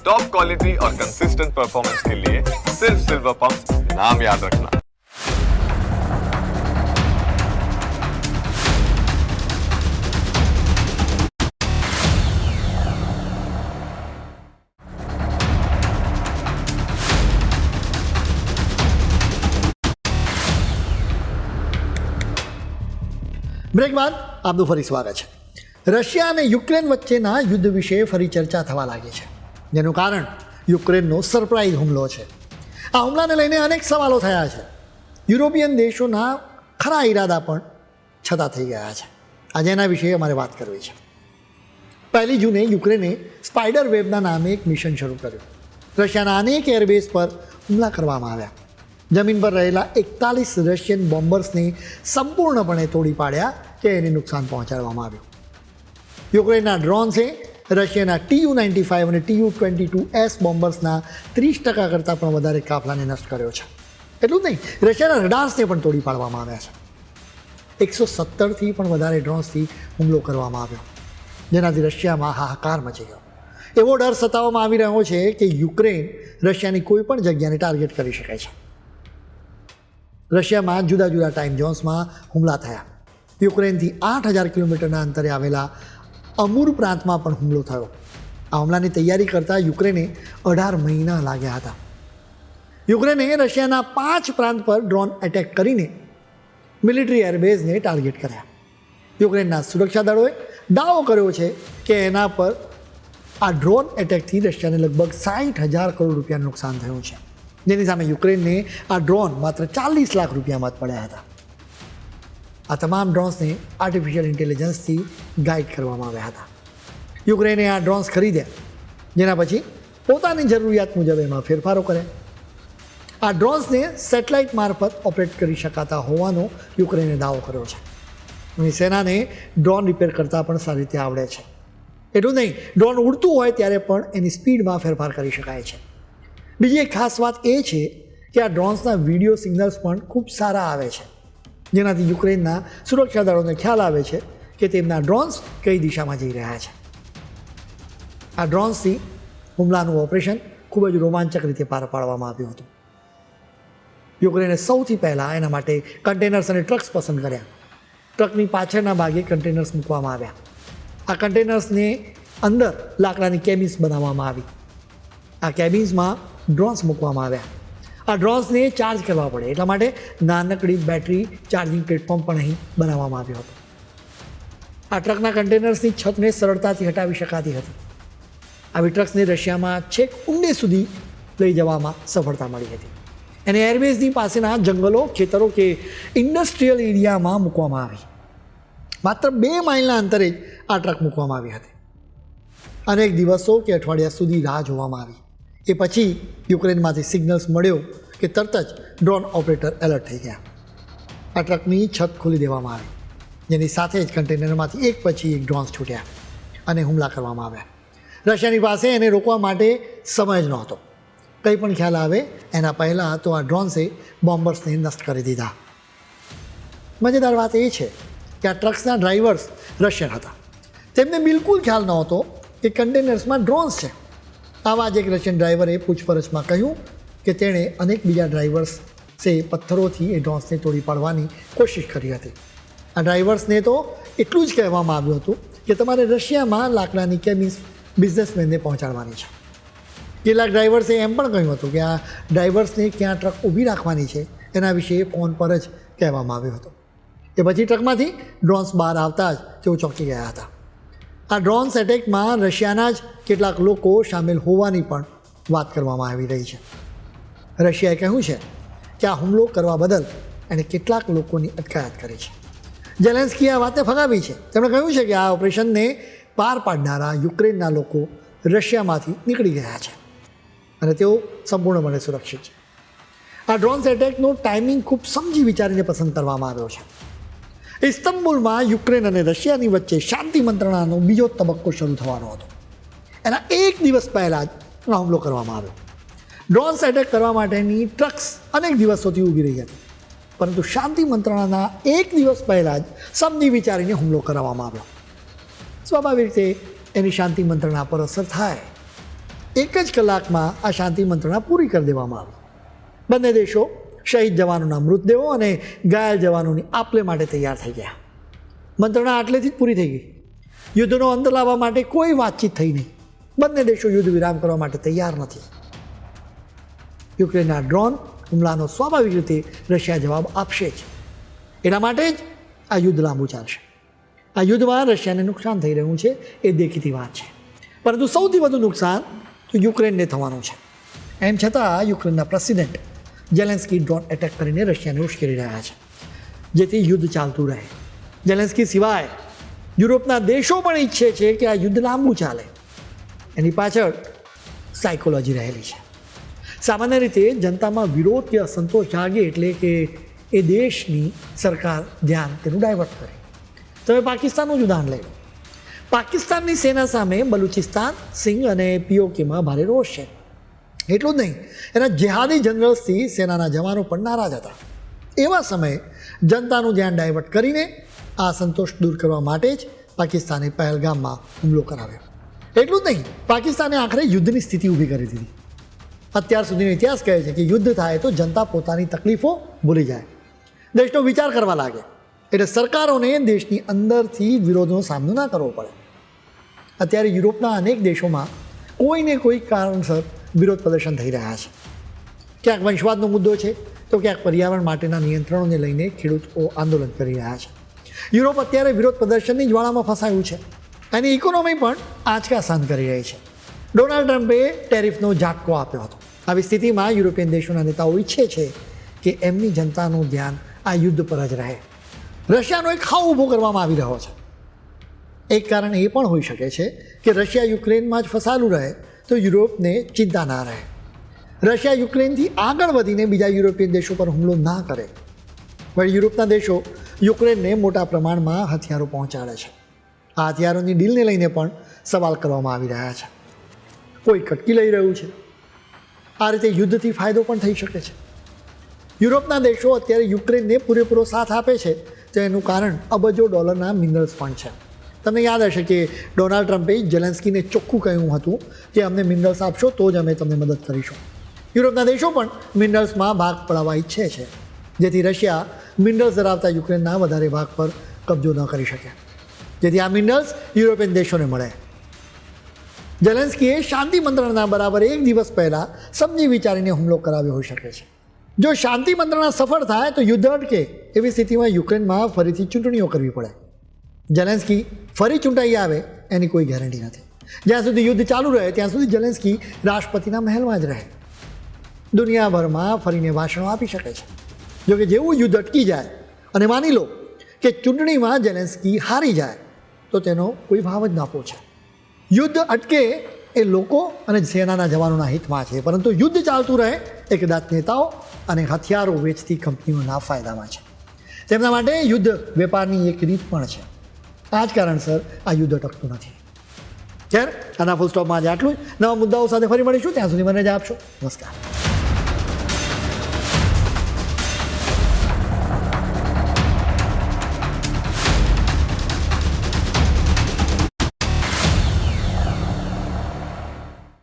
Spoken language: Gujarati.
टॉप क्वालिटी और कंसिस्टेंट परफॉर्मेंस के लिए सिर्फ सिल्वर पंप नाम याद रखना બ્રેક બાદ આપનું ફરી સ્વાગત છે રશિયા અને યુક્રેન વચ્ચેના યુદ્ધ વિશે ફરી ચર્ચા થવા લાગી છે જેનું કારણ યુક્રેનનો સરપ્રાઇઝ હુમલો છે. આ હુમલાને લઈને અનેક સવાલો થયા છે. યુરોપિયન દેશોના ખરા ઈરાદા પણ છતાં થઈ ગયા છે. આજે એના વિશે અમારે વાત કરવી છે. પહેલી જૂને યુક્રેને સ્પાઈડર વેબના નામે એક મિશન શરૂ કર્યું. રશિયાના અનેક એરબેઝ પર હુમલા કરવામાં આવ્યા. જમીન પર રહેલા એકતાલીસ રશિયન બોમ્બર્સને સંપૂર્ણપણે તોડી પાડ્યા કે એને નુકસાન પહોંચાડવામાં આવ્યું. યુક્રેનના ડ્રોન્સે રશિયાના ટીયુ નાઇન્ટી ફાઇવ અને T U twenty two S બોમ્બર્સના ત્રીસ ટકા કરતાં પણ વધારે કાફલાને નષ્ટ કર્યો છે. એટલું જ નહીં, રશિયાના રડાર્સને પણ તોડી પાડવામાં આવ્યા છે. એકસો સત્તરથી પણ વધારે ડ્રોન્સથી હુમલો કરવામાં આવ્યો, જેનાથી રશિયામાં હાહાકાર મચી ગયો. એવો ડર સતાવવામાં આવી રહ્યો છે કે યુક્રેન રશિયાની કોઈ પણ જગ્યાને ટાર્ગેટ કરી શકે છે. રશિયામાં જુદા જુદા ટાઈમ ઝોન્સમાં હુમલા થયા. યુક્રેનથી આઠ હજાર કિલોમીટરના અંતરે આવેલા અમુર પ્રાંતમાં પણ હુમલો થયો. આ હુમલાની તૈયારી કરતાં યુક્રેને અઢાર મહિના લાગ્યા હતા. યુક્રેને રશિયાના પાંચ પ્રાંત પર ડ્રોન એટેક કરીને મિલિટરી એરબેઝને ટાર્ગેટ કર્યા. યુક્રેનના સુરક્ષા દળોએ દાવો કર્યો છે કે એના પર આ ડ્રોન એટેકથી રશિયાને લગભગ સાઠ હજાર કરોડ રૂપિયાનું નુકસાન થયું છે. જેની સામે યુક્રેનને આ ડ્રોન માત્ર ચાલીસ લાખ રૂપિયામાં જ પડ્યા હતા. આ તમામ ડ્રોન્સને આર્ટિફિશિયલ ઇન્ટેલિજન્સથી ગાઈડ કરવામાં આવ્યા હતા. યુક્રેને આ ડ્રોન્સ ખરીદ્યા. જેના પછી પોતાની જરૂરિયાત મુજબ એમાં ફેરફારો કર્યા. આ ડ્રોન્સને સેટેલાઇટ મારફત ઓપરેટ કરી શકાતા હોવાનો યુક્રેને દાવો કર્યો છે. અને સેનાને ડ્રોન રિપેર કરતાં પણ સારી રીતે આવડે છે. એટલું નહીં ડ્રોન ઉડતું હોય ત્યારે પણ એની સ્પીડમાં ફેરફાર કરી શકાય છે. બીજી એક ખાસ વાત એ છે કે આ ડ્રોન્સના વીડિયો સિગ્નલ્સ પણ ખૂબ સારા આવે છે. જેનાથી યુક્રેનના સુરક્ષા દળોને ખ્યાલ આવે છે કે તેમના ડ્રોન્સ કઈ દિશામાં જઈ રહ્યા છે. આ ડ્રોન્સથી હુમલાનું ઓપરેશન ખૂબ જ રોમાંચક રીતે પાર પાડવામાં આવ્યું હતું. યુક્રેને સૌથી પહેલાં એના માટે કન્ટેનર્સ અને ટ્રક્સ પસંદ કર્યા. ટ્રકની પાછળના ભાગે કન્ટેનર્સ મૂકવામાં આવ્યા. આ કન્ટેનર્સને અંદર લાકડાની કેબિન્સ બનાવવામાં આવી. આ કેબિન્સમાં ડ્રોન્સ મૂકવામાં આવ્યા. આ ડ્રોન્સને ચાર્જ કરવા પડે. એટલા માટે નાનકડી બેટરી ચાર્જિંગ પ્લેટફોર્મ પણ અહીં બનાવવામાં આવ્યો હતો. આ ટ્રકના કન્ટેનર્સની છતને સરળતાથી હટાવી શકાતી હતી. આવી ટ્રક્સને રશિયામાં છેક ઊંડે સુધી લઈ જવામાં સફળતા મળી હતી. એને એરવેઝની પાસેના જંગલો, ખેતરો કે ઇન્ડસ્ટ્રીયલ એરિયામાં મૂકવામાં આવી. માત્ર બે માઇલના અંતરે જ આ ટ્રક મૂકવામાં આવી હતી. અનેક દિવસો કે અઠવાડિયા સુધી રાહ જોવામાં આવી. એ પછી યુક્રેનમાંથી સિગ્નલ્સ મળ્યો કે તરત જ ડ્રોન ઓપરેટર એલર્ટ થઈ ગયા. આ ટ્રકની છત ખોલી દેવામાં આવી, જેની સાથે જ કન્ટેનરમાંથી એક પછી એક ડ્રોન્સ છૂટ્યા અને હુમલા કરવામાં આવ્યા. રશિયાની પાસે એને રોકવા માટે સમય જ નહોતો. કંઈ પણ ખ્યાલ આવે, એના પહેલાં તો આ ડ્રોન્સે બોમ્બર્સને નષ્ટ કરી દીધા. મજેદાર વાત એ છે કે આ ટ્રક્સના ડ્રાઈવર્સ રશિયન હતા. તેમને બિલકુલ ખ્યાલ નહોતો કે કન્ટેનર્સમાં ડ્રોન્સ છે. આવા જ એક રશિયન ડ્રાઈવરે પૂછપરછમાં કહ્યું કે તેણે અનેક બીજા ડ્રાઈવર્સે પથ્થરોથી એ ડ્રોન્સને તોડી પાડવાની કોશિશ કરી હતી. આ ડ્રાઈવર્સને તો એટલું જ કહેવામાં આવ્યું હતું કે તમારે રશિયામાં લાકડાની કેબિન્સ બિઝનેસમેનને પહોંચાડવાની છે. કેટલાક ડ્રાઈવર્સે એમ પણ કહ્યું હતું કે આ ડ્રાઈવર્સને ક્યાં ટ્રક ઊભી રાખવાની છે એના વિશે ફોન પર જ કહેવામાં આવ્યું હતું. એ પછી ટ્રકમાંથી ડ્રોન્સ બહાર આવતા જ તેઓ ચોંકી ગયા હતા. આ ડ્રોન્સ એટેકમાં રશિયાના જ કેટલાક લોકો સામેલ હોવાની પણ વાત કરવામાં આવી રહી છે. રશિયાએ કહ્યું છે કે આ હુમલો કરવા બદલ એણે કેટલાક લોકોની અટકાયત કરી છે. જેલેન્સ્કીએ આ વાતને ફગાવી છે. તેમણે કહ્યું છે કે આ ઓપરેશનને પાર પાડનારા યુક્રેનના લોકો રશિયામાંથી નીકળી ગયા છે અને તેઓ સંપૂર્ણપણે સુરક્ષિત છે. આ ડ્રોન્સ એટેકનો ટાઈમિંગ ખૂબ સમજી વિચારીને પસંદ કરવામાં આવ્યો છે. ઇસ્તંબુલમાં યુક્રેન અને રશિયાની વચ્ચે શાંતિ મંત્રણાનો બીજો તબક્કો શરૂ થવાનો હતો. એના એક દિવસ પહેલાં જ હુમલો કરવામાં આવ્યો. ડ્રોન્સ એટેક કરવા માટેની ટ્રક્સ અનેક દિવસોથી ઊભી રહી હતી. પરંતુ શાંતિ મંત્રણાના એક દિવસ પહેલાં જ સમજી વિચારીને હુમલો કરવામાં આવ્યો. સ્વાભાવિક રીતે એની શાંતિ મંત્રણા પર અસર થાય. એક જ કલાકમાં આ શાંતિ મંત્રણા પૂરી કરી દેવામાં આવી. બંને દેશો શહીદ જવાનોના મૃતદેહો અને ઘાયલ જવાનોની આપલે માટે તૈયાર થઈ ગયા. મંત્રણા આટલેથી જ પૂરી થઈ ગઈ. યુદ્ધનો અંત લાવવા માટે કોઈ વાતચીત થઈ નહીં. બંને દેશો યુદ્ધ વિરામ કરવા માટે તૈયાર નથી. યુક્રેનના ડ્રોન હુમલાનો સ્વાભાવિક રીતે રશિયા જવાબ આપશે જ. એના માટે જ આ યુદ્ધ લાંબુ ચાલશે. આ યુદ્ધમાં રશિયાને નુકસાન થઈ રહ્યું છે એ દેખીતી વાત છે. પરંતુ સૌથી વધુ નુકસાન યુક્રેનને થવાનું છે. એમ છતાં યુક્રેનના પ્રેસિડેન્ટ જેલેન્સ્કી ડ્રોન એટેક કરીને રશિયાને ઉશ્કેરી રહ્યા છે. જેથી યુદ્ધ ચાલતું રહે. જેલેન્સ્કી સિવાય યુરોપના દેશો પણ ઈચ્છે છે કે આ યુદ્ધ લાંબુ ચાલે. એની પાછળ સાયકોલોજી રહેલી છે. સામાન્ય રીતે જનતામાં વિરોધ કે અસંતોષ જાગે એટલે કે એ દેશની સરકાર ધ્યાન તેનું ડાયવર્ટ કરે. તમે પાકિસ્તાનનું જ ઉદાહરણ લઈ પાકિસ્તાનની સેના સામે બલુચિસ્તાન, સિંઘ અને પીઓકેમાં ભારે રોષ છે. એટલું જ નહીં. એના જેહાદી જનરલ્સથી સેનાના જવાનો પણ નારાજ હતા. એવા સમયે જનતાનું ધ્યાન ડાયવર્ટ કરીને આ સંતોષ દૂર કરવા માટે જ પાકિસ્તાને પહેલગામમાં હુમલો કરાવ્યો. એટલું જ નહીં, પાકિસ્તાને આખરે યુદ્ધની સ્થિતિ ઊભી કરી દીધી. અત્યાર સુધીનો ઇતિહાસ કહે છે કે યુદ્ધ થાય તો જનતા પોતાની તકલીફો ભૂલી જાય. દેશનો વિચાર કરવા લાગે. એટલે સરકારોને દેશની અંદરથી વિરોધનો સામનો ના કરવો પડે. અત્યારે યુરોપના અનેક દેશોમાં કોઈને કોઈ કારણસર વિરોધ પ્રદર્શન થઈ રહ્યા છે. ક્યાંક વંશવાદનો મુદ્દો છે, તો ક્યાંક પર્યાવરણ માટેના નિયંત્રણોને લઈને ખેડૂતો આંદોલન કરી રહ્યા છે. યુરોપ અત્યારે વિરોધ પ્રદર્શનની જ્વાળામાં ફસાયું છે. એની ઇકોનોમી પણ આંચકા સહન કરી રહી છે. ડોનાલ્ડ ટ્રમ્પે ટેરિફનો ઝાટકો આપ્યો હતો. આવી સ્થિતિમાં યુરોપિયન દેશોના નેતાઓ ઈચ્છે છે કે એમની જનતાનું ધ્યાન આ યુદ્ધ પર જ રહે. રશિયાનો એક ખાવ ઊભો કરવામાં આવી રહ્યો છે. એક કારણ એ પણ હોઈ શકે છે કે રશિયા યુક્રેનમાં જ ફસાયેલું રહે તો યુરોપને ચિંતા ના રહે. રશિયા યુક્રેનથી આગળ વધીને બીજા યુરોપિયન દેશો પર હુમલો ના કરે. પણ યુરોપના દેશો યુક્રેનને મોટા પ્રમાણમાં હથિયારો પહોંચાડે છે. આ હથિયારોની ડીલને લઈને પણ સવાલ કરવામાં આવી રહ્યા છે. કોઈ કટકી લઈ રહ્યું છે. આ રીતે યુદ્ધથી ફાયદો પણ થઈ શકે છે. યુરોપના દેશો અત્યારે યુક્રેનને પૂરેપૂરો સાથ આપે છે તેનું કારણ અબજો ડોલરના મિનરલ્સ પણ છે. તમને યાદ હશે કે ડોનાલ્ડ ટ્રમ્પે જેલેન્સ્કીને ચોખ્ખું કહ્યું હતું કે અમને મિનરલ્સ આપશો તો જ અમે તમને મદદ કરીશું. યુરોપના દેશો પણ મિનરલ્સમાં ભાગ પડાવવા ઈચ્છે છે, જેથી રશિયા મિનરલ્સ ધરાવતા યુક્રેનના વધારે ભાગ પર કબજો ન કરી શકે. જેથી આ મિનરલ્સ યુરોપિયન દેશોને મળે. જેલેન્સ્કીએ શાંતિ મંત્રણાના બરાબર એક દિવસ પહેલાં સમજી વિચારીને હુમલો કરાવ્યો હોઈ શકે છે. જો શાંતિ મંત્રણા સફળ થાય તો યુદ્ધ અટકે એવી સ્થિતિમાં યુક્રેનમાં ફરીથી ચૂંટણીઓ કરવી પડે. જેલેન્સ્કી ફરી ચૂંટાઈ આવે, એની કોઈ ગેરંટી નથી. જ્યાં સુધી યુદ્ધ ચાલુ રહે, ત્યાં સુધી જેલેન્સ્કી રાષ્ટ્રપતિના મહેલમાં જ રહે. દુનિયાભરમાં ફરીને ભાષણો આપી શકે છે. જોકે જેવું યુદ્ધ અટકી જાય, અને માની લો કે ચૂંટણીમાં જેલેન્સ્કી હારી જાય, તો તેનો કોઈ ભાવ જ ના પહોંચે યુદ્ધ અટકે એ લોકો અને સેનાના જવાનોના હિતમાં છે, પરંતુ યુદ્ધ ચાલતું રહે, એ કદાચ નેતાઓ અને હથિયારો વેચતી કંપનીઓના ફાયદામાં છે. તેમના માટે યુદ્ધ વેપારની એક રીત પણ છે. આ જ કારણસર આ યુદ્ધ અટકતું નથી. ચાર આના ફૂલ સ્ટોપમાં આજે આટલું જ. નવા મુદ્દાઓ સાથે ફરી મળીશું. ત્યાં સુધી મને જ આપશો. નમસ્કાર.